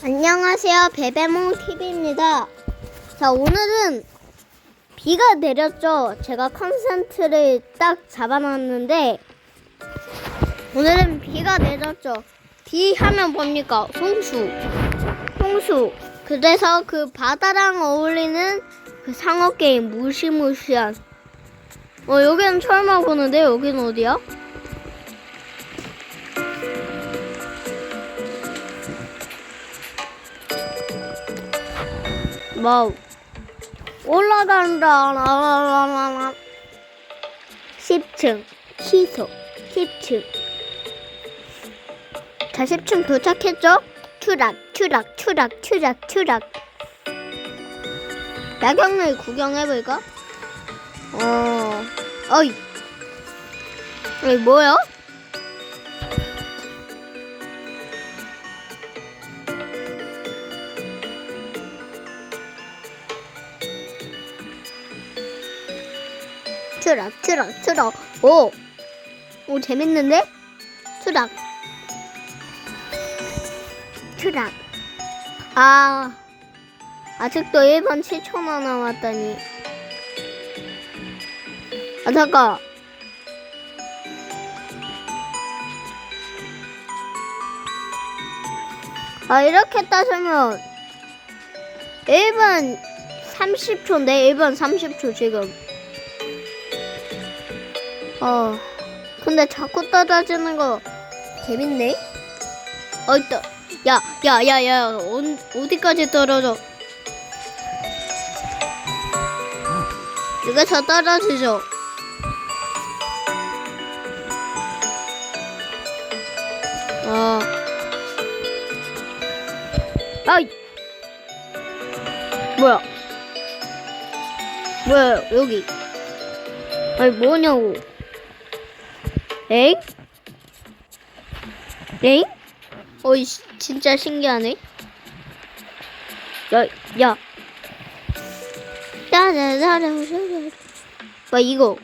안녕하세요. 베베몽 TV입니다. 자, 오늘은 비가 내렸죠. 제가 컨센트를 딱 잡아놨는데 오늘은 비가 내렸죠. 비 하면 뭡니까? 홍수. 홍수. 그래서 그 바다랑 어울리는 그 상어 게임 무시무시한. 어, 여기는 처음 와보는데 여기는 어디야? 뭐 올라간다. 라라라라라 10층. 시소 10층. 자 10층 도착했죠? 추락 추락 추락 추락 추락. 야경을 구경해볼까? 어. 어이. 여기 뭐야? 추락 추락 추락 오! 오 재밌는데? 추락 추락 아. 아직도 1번 7초나 남았다니. 아 잠깐. 아 이렇게 따지면 1번 30초인데? 1번 30초 지금 어, 근데 자꾸 떨어지는 거 재밌네? 어, 있다. 야, 야, 야, 야, 어, 어디까지 떨어져? 여기서 떨어지죠? 어. 아이! 뭐야? 뭐야, 여기. 아니, 뭐냐고. 엥? 엥? 어이 시- 진짜 신기하네. 야, 야. 따라라라라라. 봐 이거.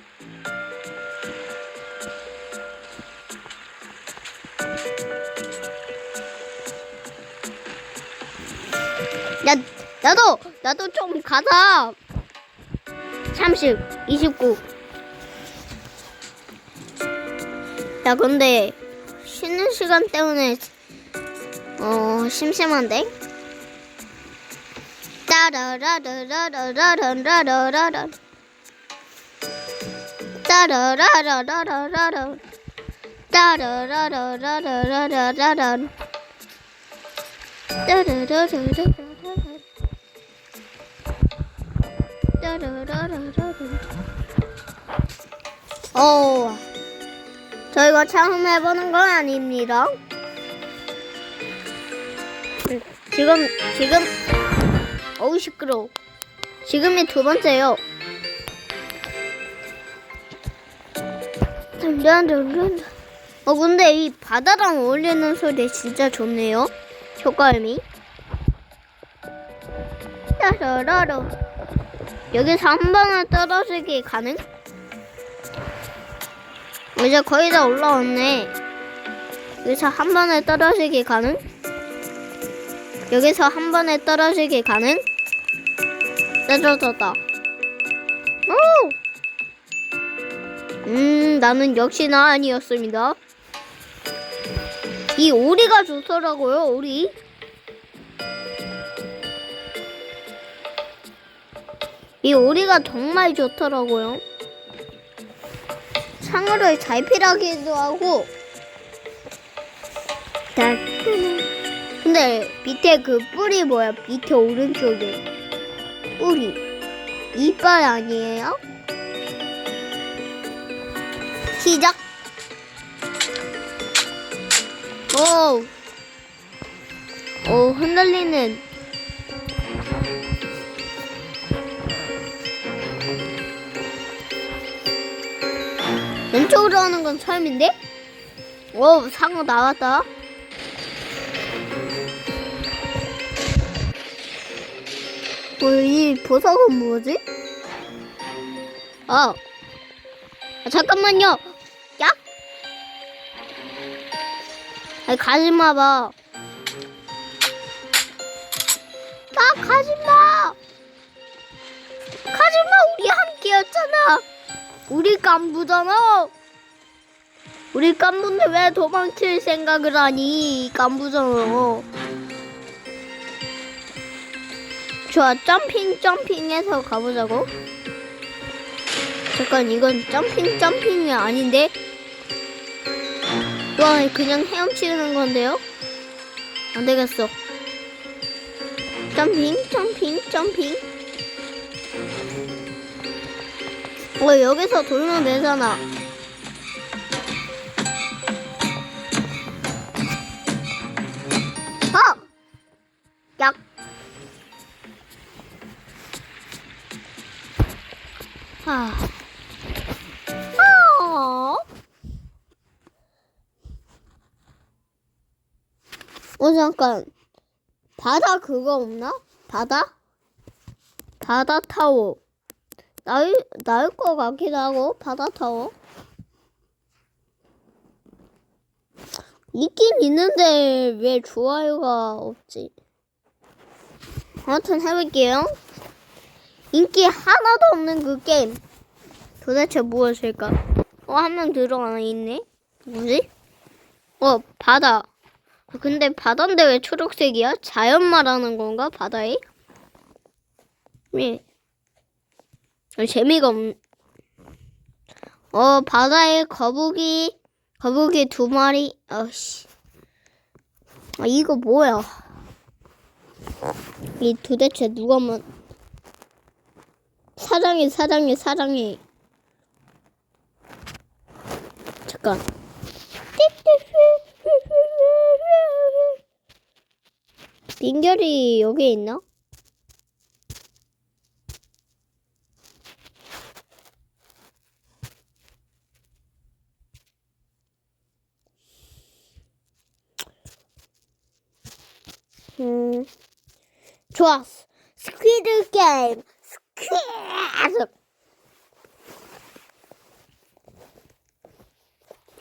야, 나도 나도 좀 가자. 30, 29. 야 근데 쉬는 시간 때문에 어 심심한데? 따라라라라라라라라라라 따라라라라라라라 따라라라라라라라라 따라라라라라라라 따라라라라라 어 저희가 처음 해보는 건 아닙니다. 지금 지금 어우 시끄러. 지금이 두 번째요. 어 근데 이 바다랑 어울리는 소리 진짜 좋네요. 효과음이. 여기서 한 방에 떨어지기 가능? 이제 거의 다 올라왔네. 여기서 한 번에 떨어지기 가능? 여기서 한 번에 떨어지기 가능? 떨어졌다. 오! 음, 나는 역시나 아니었습니다. 이 오리가 좋더라고요, 오리. 이 오리가 정말 좋더라고요. 상어를 잘 피하기도 하고 딱 근데 밑에 그 뿔이 뭐야? 밑에 오른쪽에 뿔이 이빨 아니에요? 시작. 오, 오 흔들리는 왼쪽으로 하는 건 처음인데? 오, 상어 나왔다. 어, 이 보석은 뭐지? 아, 아 잠깐만요. 야? 아니, 가지 마 봐. 나 가지마. 가지마 우리 함께였잖아. 우리 깐부잖아. 우리 깐부인데 왜 도망칠 생각을 하니? 깐부잖아. 좋아 점핑 점핑해서 가보자고. 잠깐 이건 점핑 점핑이 아닌데. 와 그냥 헤엄치는 건데요? 안 되겠어. 점핑, 점핑, 점핑. 어, 여기서 돌면 되잖아. 어! 약. 아. 어. 어, 잠깐. 바다 그거 없나? 바다? 바다 타워. 나을, 나을 것 같기도 하고, 바다 타워. 있긴 있는데, 왜 좋아요가 없지? 아무튼 해볼게요. 인기 하나도 없는 그 게임. 도대체 무엇일까? 어, 한 명 들어가 있네? 뭐지? 어, 바다. 근데 바다인데 왜 초록색이야? 자연 말하는 건가? 바다에? 예. 어, 재미가 없. 어 바다에 거북이 거북이 두 마리. 어씨. 아 이거 뭐야? 이 도대체 누가 만 사랑해 사랑해 사랑해. 잠깐. 빙결이 여기 있나? 음, 좋았어. 스퀴드 게임. 스퀴드.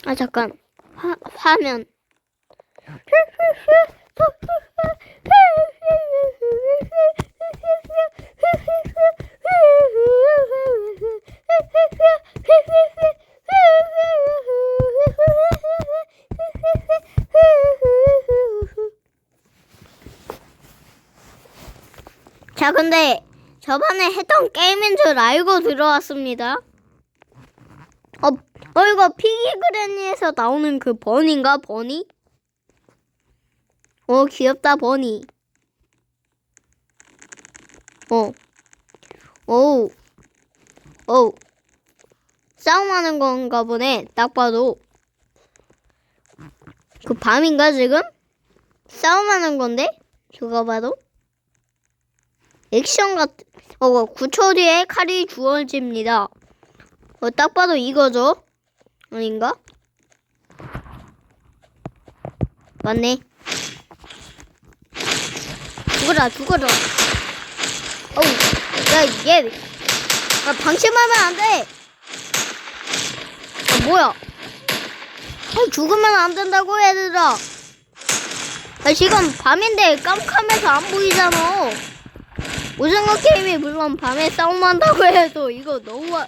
아 잠깐. 화, 화면. 근데 저번에 했던 게임인 줄 알고 들어왔습니다. 어, 어 이거 피기그레니에서 나오는 그 버니인가? 버니? 어, 귀엽다, 버니. 어. 오. 오. 싸움하는 건가 보네. 딱 봐도. 그 밤인가, 지금? 싸움하는 건데? 누가 봐도? 액션 같, 어, 9초 뒤에 칼이 주어집니다. 어, 딱 봐도 이거죠? 아닌가? 맞네. 죽어라, 죽어라. 어우, 야, 얘. 아, 방심하면 안 돼. 아, 뭐야. 아, 죽으면 안 된다고, 얘들아. 아, 지금 밤인데 깜깜해서 안 보이잖아. 오징어 게임이 물론 밤에 싸움한다고 해도 이거 너무. 아,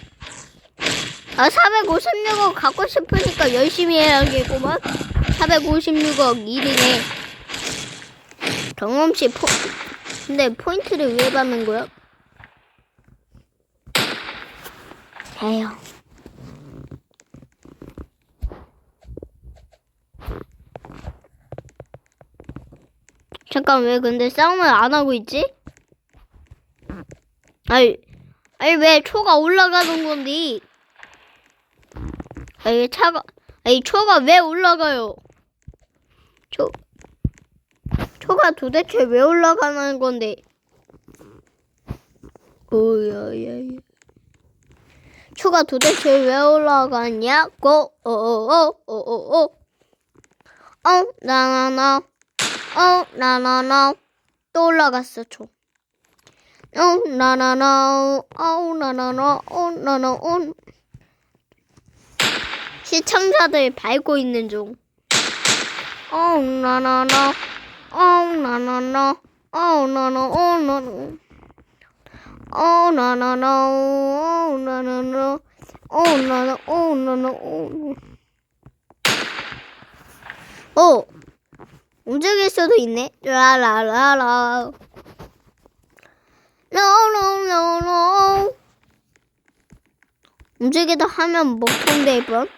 456억 갖고 싶으니까 열심히 해야겠구만. 456억 1이네. 경험치 포, 근데 포인트를 왜 받는 거야? 에휴. 잠깐 왜 근데 싸움을 안 하고 있지? 아니, 아니 왜 초가 올라가는 건데? 아니 차가, 아니 초가 왜 올라가요? 초, 초가 도대체 왜 올라가는 건데? 오야야야. 초가 도대체 왜 올라가냐고? 어어어어어어. 어 나나나. 어 나나나. 또 올라갔어 초. 어 나나나. 어 나나나. 어 나나. 어. 시청자들 밟고 있는 중. 어 나나나. 어 나나나. Oh no no, oh no no. Oh no no no, oh no no no. Oh no no, oh no no, oh no. 오! 움직일 수도 있네. 라라라라. No. 움직이다 하면 먹통돼 이번.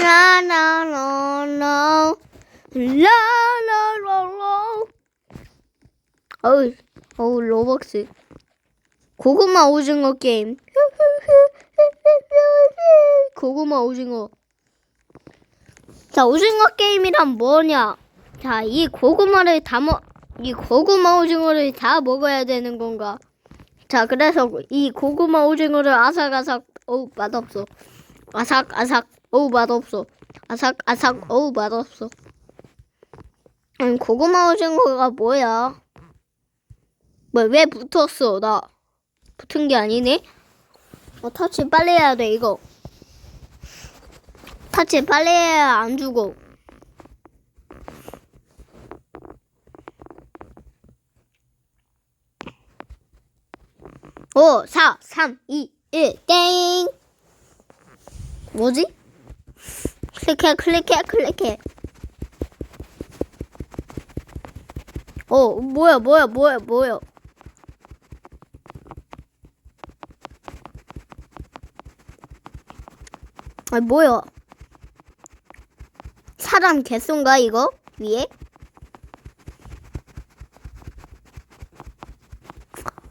라라라라. 라라라라. 어우, 어우, 로벅스. 고구마 오징어 게임. 고구마 오징어. 자, 오징어 게임이란 뭐냐? 자, 이 고구마를 다 먹, 이 고구마 오징어를 다 먹어야 되는 건가? 자, 그래서 이 고구마 오징어를 아삭아삭, 어우, 맛없어. 아삭아삭, 어우, 맛없어. 아삭아삭, 어우, 맛없어. 아니, 고구마 오징어가 뭐야? 뭐, 왜 붙었어, 나? 붙은 게 아니네? 어, 터치 빨리 해야 돼, 이거. 터치 빨리 해야 안 죽어. 오, 4, 3, 2, 1, 땡! 뭐지? 클릭해, 클릭해, 클릭해. 어, 뭐야, 뭐야, 뭐야, 뭐야. 아, 뭐야. 사람 개쏜가, 이거? 위에?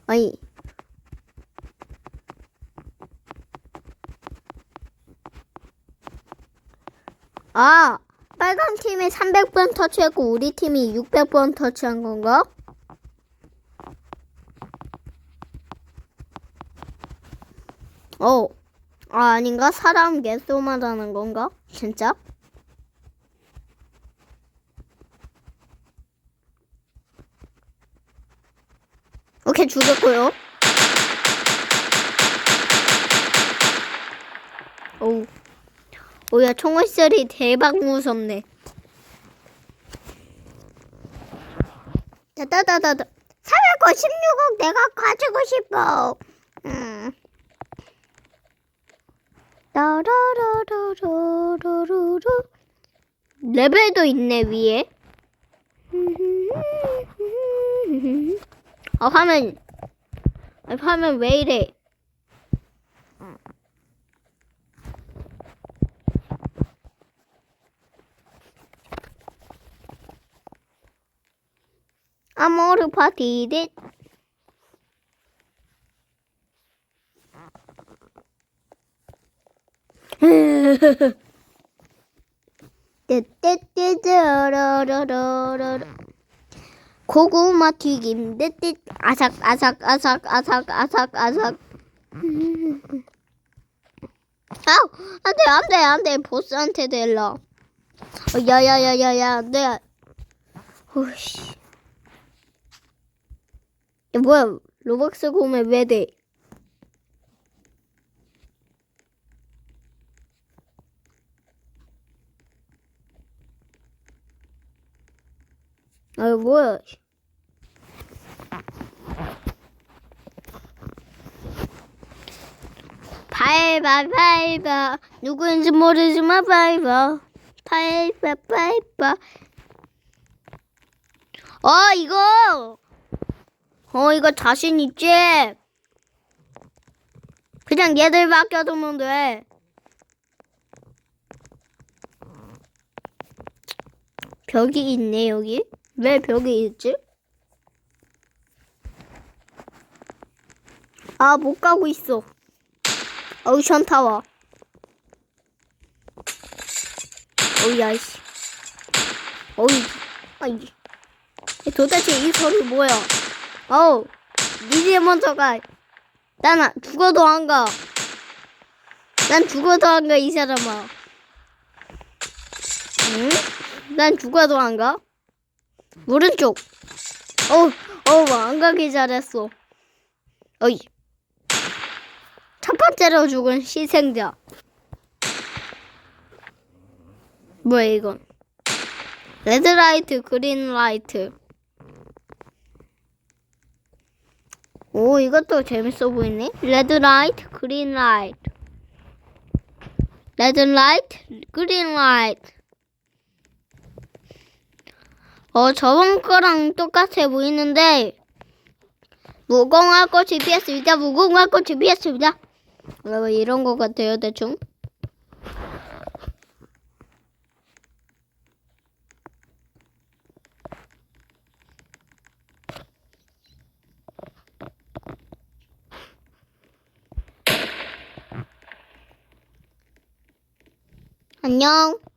아니. 아, 빨간 팀이 300번 터치했고, 우리 팀이 600번 터치한 건가? 어, 아, 아닌가? 사람 개쏘마다는 건가? 진짜? 오케이, 죽였고요. 오우. 오야, 총알 소리 대박 무섭네. 다다다다다. 456억 내가 가지고 싶어. 음. 따라라라라라라라. 레벨도 있네, 위에. 아, 화면. 아, 화면 왜 이래? 아모르 파티 넷. 떼떼떼떼라라라라 고구마 튀김. 떼떼 아삭 아삭 아삭 아삭 아삭 아삭. 아우 안돼 안돼 안돼. 보스한테 될라. 어, 야야야야야 안돼. 오씨 야 뭐야? 로벅스 곰에 왜 돼? 아 뭐야? 밟아 밟아 누구인지 모르지만 밟아 밟아 밟아 어 이거 어 이거 자신 있지? 그냥 얘들 맡겨두면 돼 벽이 있네 여기 왜 벽이 있지? 아, 못 가고 있어. 오션 타워. 어우, 야, 씨. 어우, 아이. 도대체 이 소리 뭐야? 어우, 니네 먼저 가. 난 아- 죽어도 안 가. 난 죽어도 안 가, 이 사람아. 응? 난 죽어도 안 가? 오른쪽. 어우, 어우, 안 가기 잘했어. 어이. 첫 번째로 죽은 희생자. 뭐야, 이건? 레드 라이트, 그린 라이트. 오, 이것도 재밌어 보이네. 레드 라이트, 그린 라이트. 레드 라이트, 그린 라이트. 어, 저번 거랑 똑같아 보이는데, 무궁화 꽃이 피었습니다. 무궁화 꽃이 피었습니다. 어, 이런 거 같아요, 대충. 안녕.